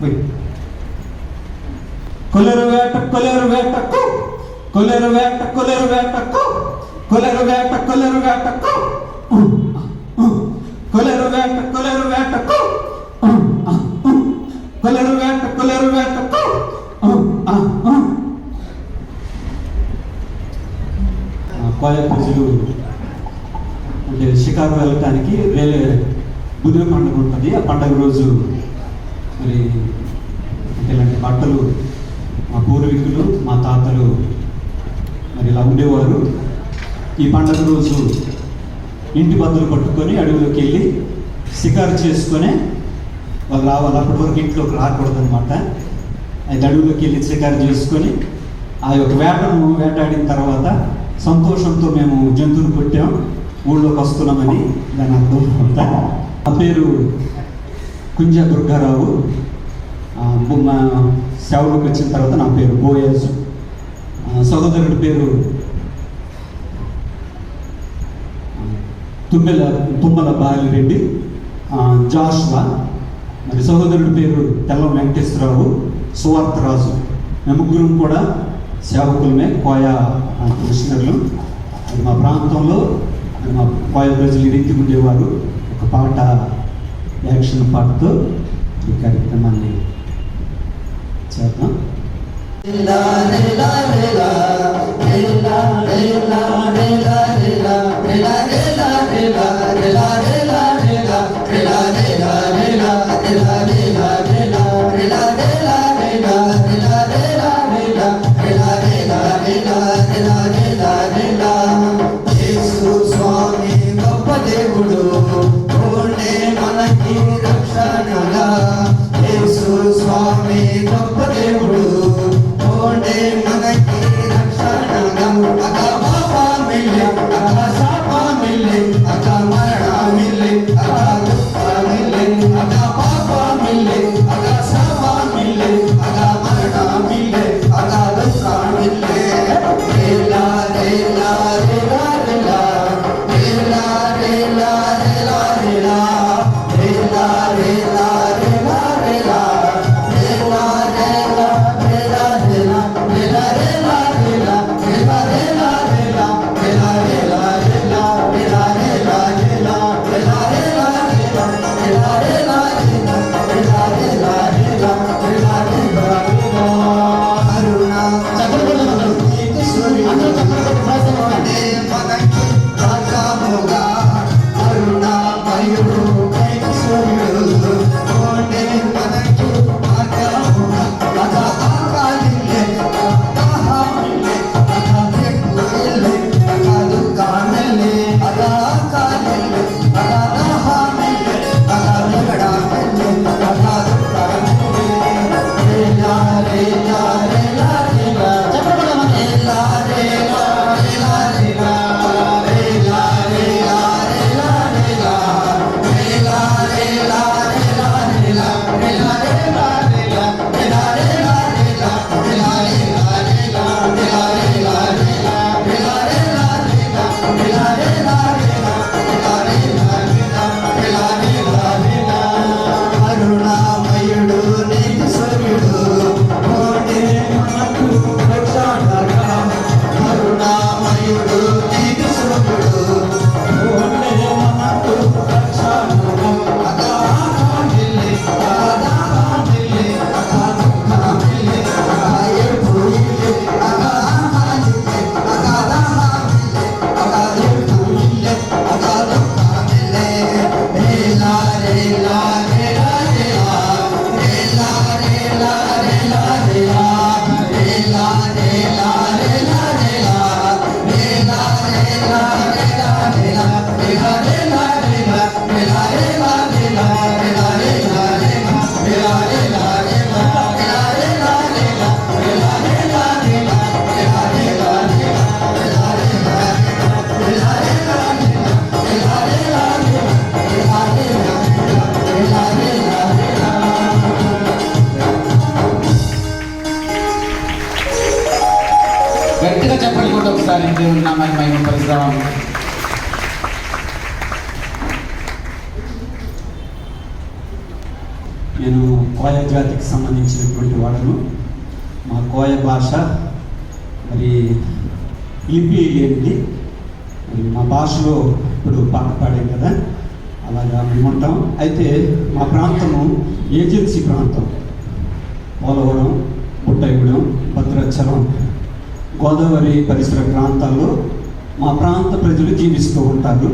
పోయి వేట కులరు వేటకు కులరు వేట కులరు వేటకు కులరు వేట కులరు వేటకు కులరు వేట కులరు వేటకు కులరు వేట కులరు వేటకు కోయ ప్రజలు అంటే షికారు వెళ్ళటానికి రైల్వే బుధుల పండుగ ఉంటుంది. ఆ పండుగ రోజు మరి ఇలాంటి బట్టలు మా పూర్వీకులు మా తాతలు మరి ఇలా ఉండేవారు. ఈ పండుగ రోజు ఇంటి బద్దలు పట్టుకొని అడవిలోకి వెళ్ళి షికారు చేసుకొని వాళ్ళు రావాలి. అప్పటి వరకు ఇంట్లోకి రాకూడదు అనమాట అయితే అడవిలోకి వెళ్ళి షికారు చేసుకొని ఆ యొక్క వేటను వేటాడిన తర్వాత సంతోషంతో మేము జంతువులు కొట్టాం. ఊళ్ళోకి వస్తున్నామని దాని అర్థం అంతా ఆ పేరు కుంజ దుర్గారావు మా సేవలోకి వచ్చిన తర్వాత నా పేరు బోయస్. సహోదరుడి పేరు తుమ్మెల తుమ్మల బాలిరెడ్డి జాష్వా. మరి సహోదరుడి పేరు తెల్లం వెంకటేశ్వరరావు సువార్తరాజు. మేము ముగ్గురం కూడా సేవకులమే కోయ కృష్ణర్లు మా ప్రాంతంలో మా కోయ ప్రజలు రీతి ఉండేవారు. ఒక పాట డైరెక్షన్ పాటుతూ ఈ కార్యక్రమాన్ని చేద్దాం. మనకి రక్షణగా. అగ బాబా మిల్యం చెప్పండి కూడా ఒకసారి దేవుని నామాన్ని నేను కోయ జాతికి సంబంధించినటువంటి వాళ్ళను మా కోయ భాష మరి లిపి ఏంటి? మరి మా భాషలో ఇప్పుడు పాట పాడాం కదా అలాగా మేము ఉంటాం. అయితే మా ప్రాంతము ఏజెన్సీ ప్రాంతం. పోలవరం బుట్టగూడెం భద్రాచలం గోదావరి పరిసర ప్రాంతాల్లో మా ప్రాంత ప్రజలు జీవిస్తూ ఉంటారు.